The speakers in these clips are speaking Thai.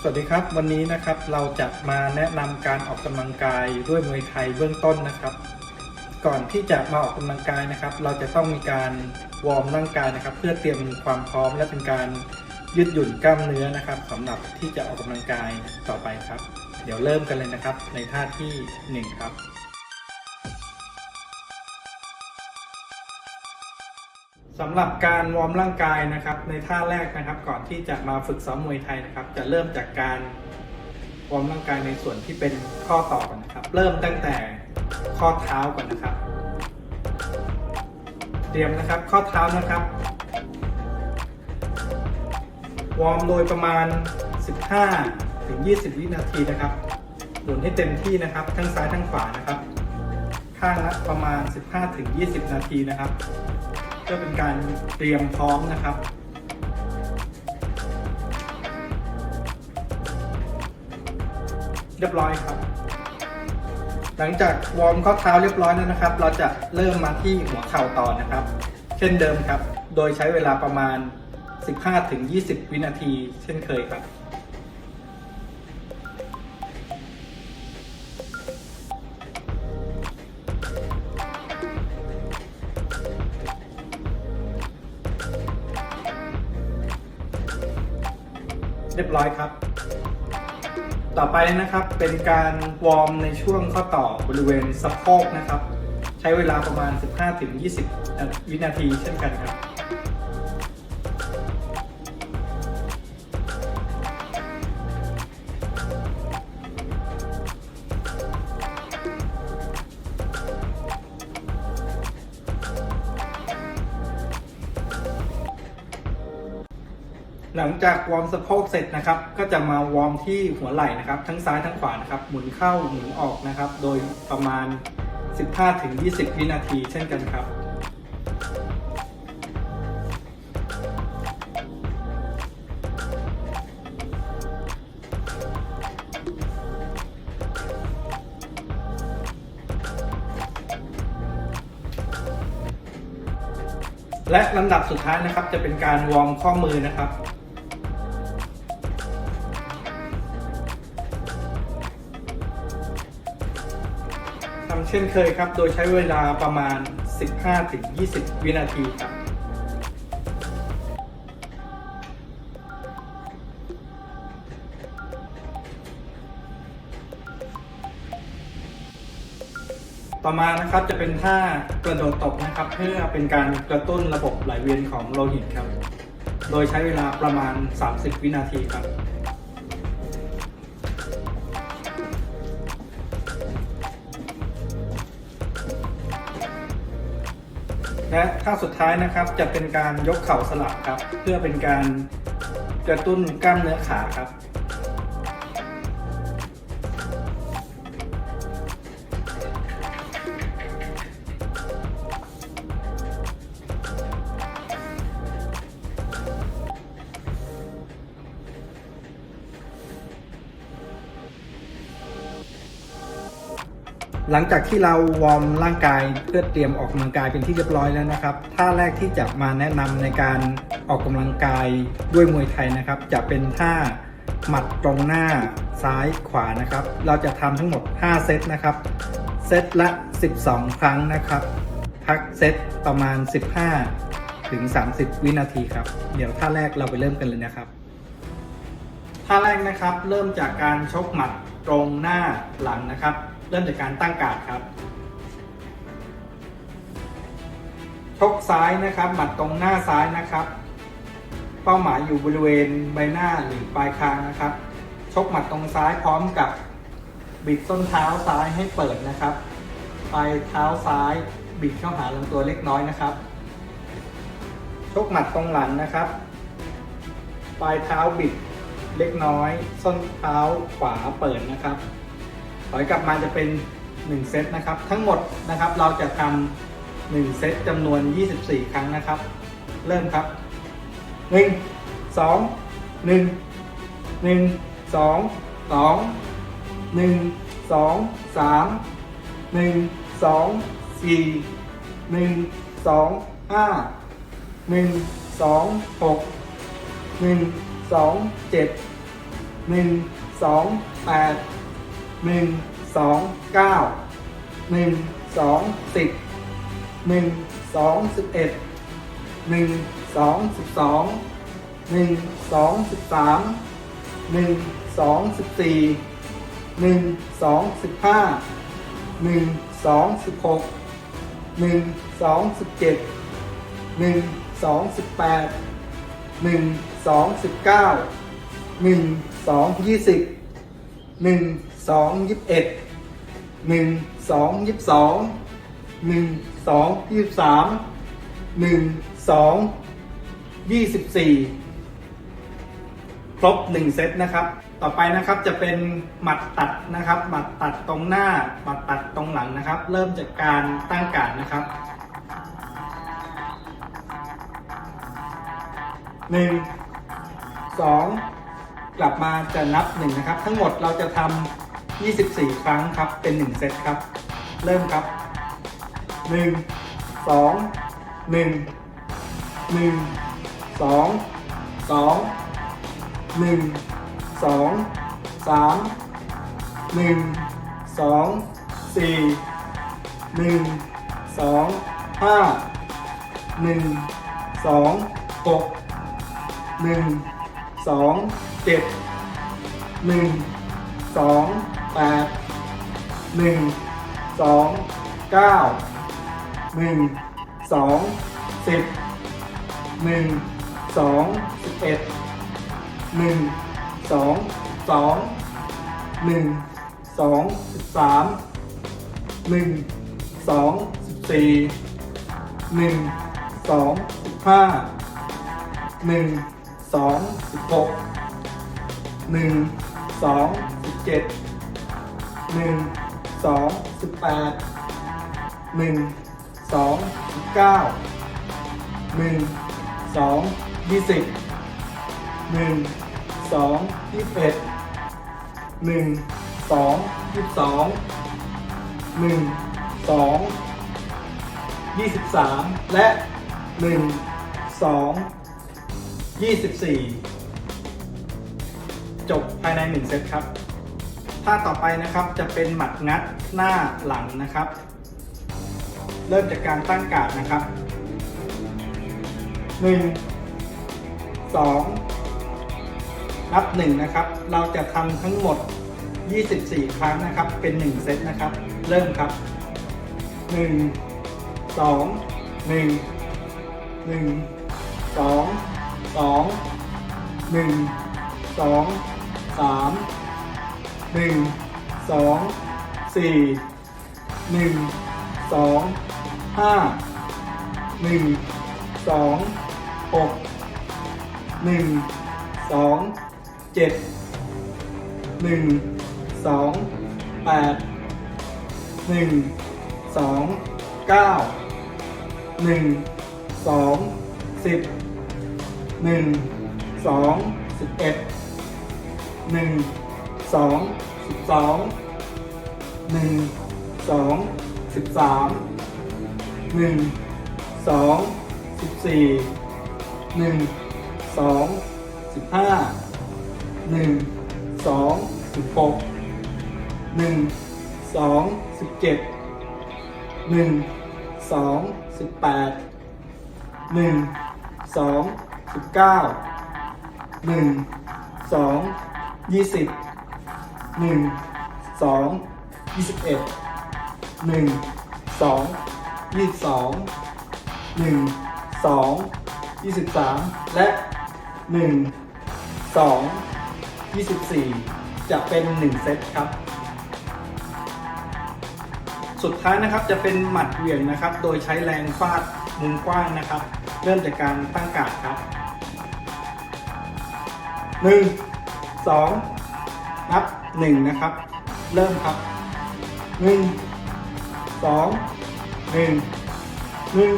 สวัสดีครับ วันนี้นะครับเราจะมาแนะนำการออกกำลังกายด้วยมวยไทยเบื้องต้นนะครับ ก่อนที่จะมาออกกำลังกายนะครับ เราจะต้องมีการวอร์มร่างกายนะครับ เพื่อเตรียมความพร้อมและเป็นการยืดหยุ่นกล้ามเนื้อนะครับสำหรับที่จะออกกำลังกายต่อไปครับ เดี๋ยวเริ่มกันเลยนะครับในท่าที่หนึ่งครับ สำหรับการวอร์มร่างกายนะครับ ในท่าแรกนะครับ ก่อนที่จะมาฝึกซ้อมมวยไทยนะครับ จะเริ่มจากการวอร์มร่างกายในส่วนที่เป็นข้อต่อก่อนนะครับ เริ่มตั้งแต่ข้อเท้าก่อนนะครับ เตรียมนะครับข้อเท้านะครับวอร์มโดยประมาณ 15 ถึง 20 วินาทีนะครับหมุนให้เต็มที่นะครับ ทั้งซ้ายทั้งขวานะครับ ข้างละประมาณ 15 ถึง 20 นาทีนะครับ เพื่อเป็นการเตรียมพร้อมนะครับ เรียบร้อยครับ หลังจากวอร์มข้อเท้าเรียบร้อยแล้วนะครับ เราจะเริ่มมาที่หัวเข่าต่อนะครับ เช่นเดิมครับ โดยใช้เวลาประมาณ 15-20 วินาที เช่นเคยครับ เรียบร้อยครับ ต่อไปนะครับเป็นการวอร์มในช่วงข้อต่อบริเวณสะโพกนะครับ ใช้เวลาประมาณ 15-20 วินาทีเช่นกันครับ หลังจากวอร์มสะโพกเสร็จนะครับ ก็จะมาวอร์มที่หัวไหล่นะครับ ทั้งซ้ายทั้งขวานะครับ หมุนเข้าหมุนออกนะครับ โดยประมาณ 15-20 วินาทีเช่นกันครับและลำดับสุดท้ายนะครับจะเป็นการวอร์มข้อมือนะครับ ช่นเคยครับ โดยใช้เวลาประมาณ 15-20 วินาทีครับ ต่อมานะครับจะเป็นท่ากระโดดตบนะครับ เพื่อเป็นการกระตุ้นระบบไหลเวียนของโลหิตครับ โดยใช้เวลาประมาณ 30 วินาทีครับ และท่าสุดท้ายนะครับจะเป็นการยกเข่าสลับครับ เพื่อเป็นการกระตุ้นกล้ามเนื้อขาครับ หลังจากที่เราวอร์มร่างกายเพื่อเตรียมออกกำลังกายเป็นที่เรียบร้อยแล้วนะครับท่าแรกที่จะมาแนะนำในการออกกำลังกายด้วยมวยไทยนะครับ จะเป็นท่าหมัดตรงหน้าซ้ายขวานะครับ เราจะทำทั้งหมด 5 เซตนะครับ เซตละ 12 ครั้งนะครับ พักเซตประมาณ 15 ถึง 30 วินาทีครับ เดี๋ยวท่าแรกเราไปเริ่มกันเลยนะครับ ท่าแรกนะครับเริ่มจากการชกหมัดตรงหน้าหลังนะครับ เริ่มจากการตั้งการ์ดครับ ชกซ้ายนะครับ หมัดตรงหน้าซ้ายนะครับ เป้าหมายอยู่บริเวณใบหน้าหรือปลายคางนะครับ ชกหมัดตรงซ้ายพร้อมกับบิดส้นเท้าซ้ายให้เปิดนะครับ ปลายเท้าซ้ายบิดเข้าหาลำตัวเล็กน้อยนะครับ ชกหมัดตรงหลังนะครับ ปลายเท้าบิดเล็กน้อย ส้นเท้าขวาเปิดนะครับ ถอยกลับมาจะเป็น 1 เซตนะครับ ทั้งหมดนะครับเราจะทำ1เซตจำนวน 24 ครั้งนะครับ เริ่มครับ 1 2 1 1 2 2 1 2 3 1สองสี่หนึ่งสองห้าหนึ่งสอง หนึ่งสองเก้าหนึ่งสองสิบหนึ่งสองสิบเอ็ดหนึ่งสองสิบสองหนึ่งสองสิบสามหนึ่งสองสิบสี่หนึ่งสองสิบห้าหนึ่งสองสิบหกหนึ่งสองสิบเจ็ดหนึ่งสองสิบแปดหนึ่งสองสิบเก้าหนึ่งสองยี่สิบหนึ่ง สองยี่สิบเอ็ดหนึ่งสองยี่สิบสองหนึ่งสองยี่สิบสามหนึ่งสองยี่สิบสี่ครบหนึ่งเซตนะครับ ต่อไปนะครับจะเป็นหมัดตัดนะครับ หมัดตัดตรงหน้า หมัดตัดตรงหลังนะครับ เริ่มจากการตั้งการนะครับหนึ่งสองกลับมาจะนับหนึ่งนะครับ ทั้งหมดเราจะทำ 24 ครั้งครับ เป็น 1 เซตครับ เริ่มครับหนึ่งสองหนึ่งหนึ่งสองสองหนึ่งสองสามหนึ่งสองสี่หนึ่งสองห้าหนึ่งสองหกหนึ่งสองเจ็ดหนึ่งสอง แปดหนึ่งสองเก้าหนึ่งสองสิบหนึ่งสองสิบเอ็ดหนึ่งสองสองหนึ่งสองสิบสามหนึ่งสองสิบสี่หนึ่งสองสิบห้าหนึ่งสองสิบหกหนึ่งสองสิบเจ็ด หนึ่งสองสิบแปดหนึ่งสองสิบเก้าหนึ่งสองยี่สิบหนึ่งสองยี่สิบเอ็ดหนึ่งสองยี่สิบสองหนึ่งสองยี่สิบสามและหนึ่งสองยี่สิบสี่จบภายในหนึ่งเซตครับ ท่าต่อไปนะครับจะเป็นหมัดงัดหน้าหลังนะครับ เริ่มจากการตั้งกาดนะครับหนึ่งสองนับหนึ่งนะครับ เราจะทำทั้งหมด 24 ครั้งนะครับ เป็น 1 เซตนะครับ เริ่มครับ 1 2 1 1 2 2 1 2 3 1 2 4 1 2 5 1 2 6หนึ่งสองเจ็ดหนึ่งสองแปดหนึ่งสองเก้าหนึ่งสองสิบหนึ่งสองสิบเอ็ดหนึ่ง สองสิบสองหนึ่งสองสิบสามหนึ่งสองสิบสี่หนึ่งสองสิบห้าหนึ่งสองสิบหกหนึ่งสองสิบเจ็ดหนึ่งสองสิบแปดหนึ่งสองสิบเก้าหนึ่งสองยี่สิบ หนึ่งสองยี่สิบเอ็ดหนึ่งสองยี่สิบสองหนึ่งสองยี่สิบสามและหนึ่งสองยี่สิบสี่จะเป็นหนึ่งเซตครับ สุดท้ายนะครับจะเป็นหมัดเหวี่ยงนะครับ โดยใช้แรงฟาดมุมกว้างนะครับ เริ่มจากการตั้งการ์ดครับหนึ่งสองนับ หนึ่งนะครับ เริ่มครับหนึ่งสองหนึ่งหนึ่ง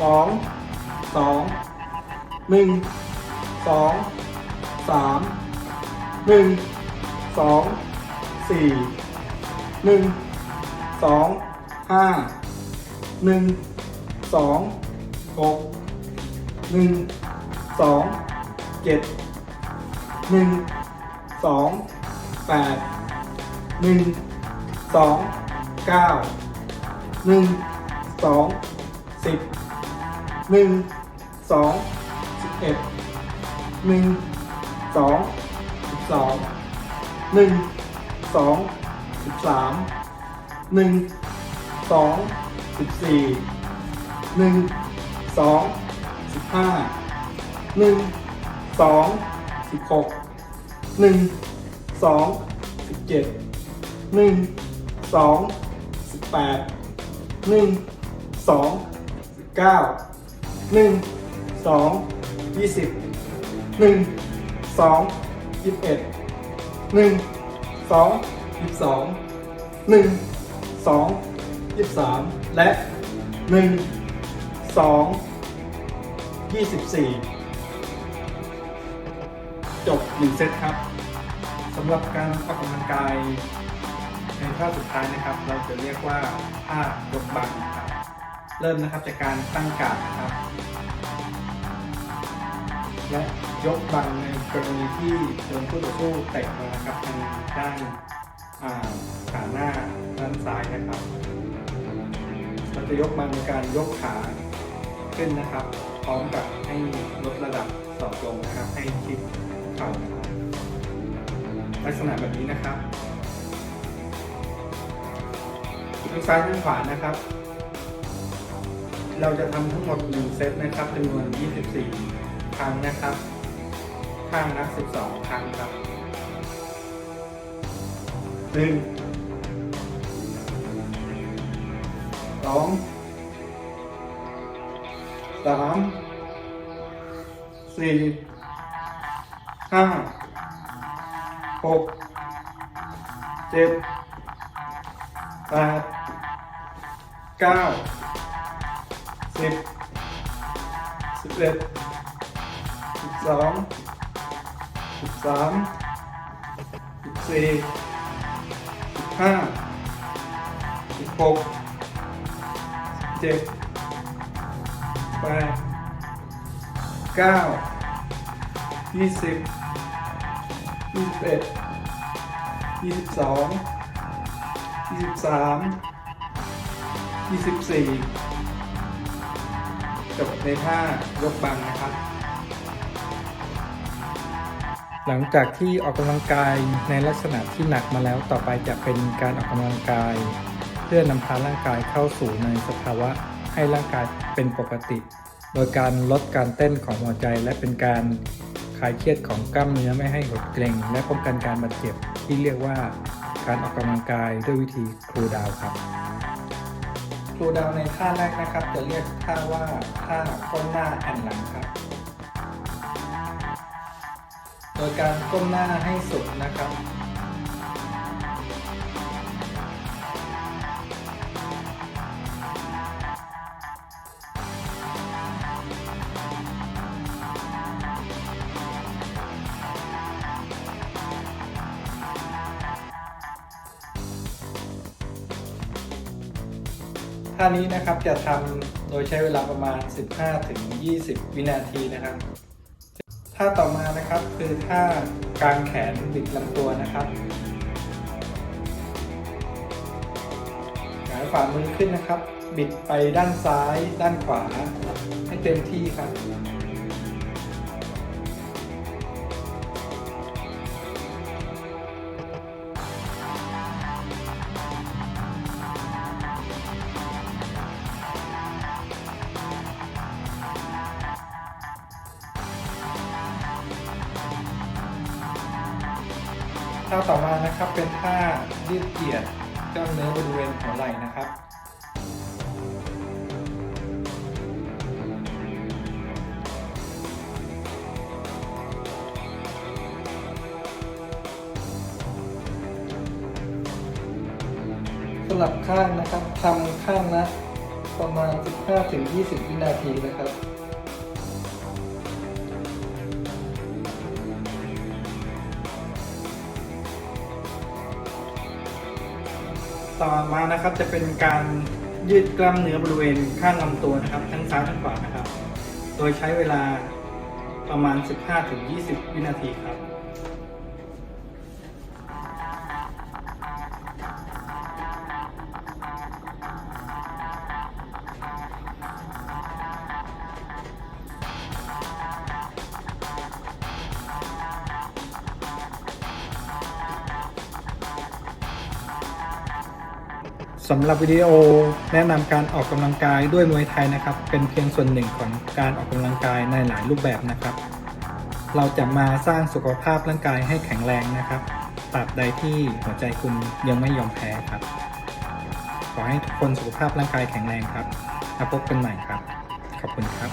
สองสองหนึ่งสองสามหนึ่งสองสี่หนึ่งสองห้าหนึ่งสองหกหนึ่งสองเจ็ดหนึ่งสอง แปดหนึ่งสองเก้าหนึ่งสองสิบหนึ่งสองสิบเอ็ดหนึ่งสองสิบสองหนึ่งสองสิบสามหนึ่งสองสิบสี่หนึ่งสองสิบห้าหนึ่งสองสิบหกหนึ่ง สองสิบเจ็ดหนึ่งสองสิบแปดหนึ่งสองสิบเก้าหนึ่งสองยี่สิบหนึ่งสองยี่สิบเอ็ดหนึ่งสองยี่สิบสองหนึ่งสองยี่สิบสามและหนึ่งสองยี่สิบสี่จบหนึ่งเซตครับ สำหรับการออกกำลังกายในท่าสุดท้ายนะครับ เราจะเรียกว่าท่ายกบังนะครับ เริ่มนะครับจากการตั้งกาดนะครับ และยกบังในกรณีที่โดนคู่ต่อสู้เตะมานะครับทางด้านอ่าขาหน้าด้านซ้ายนะครับเราจะยกบังในการยกขาขึ้นนะครับ พร้อมกับให้ลดระดับสอบลงนะครับให้ชิดเข่า ลักษณะแบบนี้นะครับทั้งซ้ายทั้งขวานะครับ เราจะทำทั้งหมด 1 เซตนะครับจำนวน 24 ครั้งนะครับ ข้างละ12 ครั้งครับหนึ่งสองสามสี่ห้า หกเจ็ดแปดเก้าสิบสิบเอ็ดสิบสองสิบสามสิบสี่สิบห้าสิบหกสิบเจ็ดแปดเก้ายี่สิบ ยี่สิบเอ็ดยี่สิบสองยี่สิบสามยี่สิบสี่จบในท่ายกบังนะครับ หลังจากที่ออกกำลังกายในลักษณะที่หนักมาแล้วต่อไปจะเป็นการออกกำลังกาย เพื่อนำพาร่างกายเข้าสู่ในสภาวะให้ร่างกายเป็นปกติ โดยการลดการเต้นของหัวใจและเป็นการ คลายเครียดของกล้ามเนื้อไม่ให้หดเกร็ง และป้องกันการบาดเจ็บที่เรียกว่าการออกกำลังกายด้วยวิธีครูดาวครับครูดาวในท่าแรกนะครับ จะเรียกท่าว่าท่าก้มหน้าแอนหลังครับ โดยการก้มหน้าให้สุดนะครับ ท่านี้นะครับจะทำโดยใช้เวลาประมาณ 15-20 วินาทีนะครับท่าต่อมานะครับคือท่ากางแขนบิดลำตัวนะครับหงายฝ่ามือขึ้นนะครับ บิดไปด้านซ้าย ด้านขวา ให้เต็มที่ครับ ท่าต่อมานะครับเป็นท่ายืดเหยียดกล้ามเนื้อบริเวณหัวไหล่นะครับสลับข้างนะครับทำข้างละประมาณ 15-20 วินาทีนะครับ ต่อมานะครับจะเป็นการยืดกล้ามเนื้อบริเวณข้างลำตัวนะครับ ทั้งซ้ายทั้งขวานะครับ โดยใช้เวลาประมาณ 15-20 วินาทีครับ สำหรับวิดีโอแนะนำการออกกำลังกายด้วยมวยไทยนะครับ เป็นเพียงส่วนหนึ่งของการออกกำลังกายในหลายรูปแบบนะครับ เราจะมาสร้างสุขภาพร่างกายให้แข็งแรงนะครับตราบใดที่หัวใจคุณยังไม่ยอมแพ้ครับ ขอให้ทุกคนสุขภาพร่างกายแข็งแรงครับแล้วพบกันใหม่ครับ ขอบคุณครับ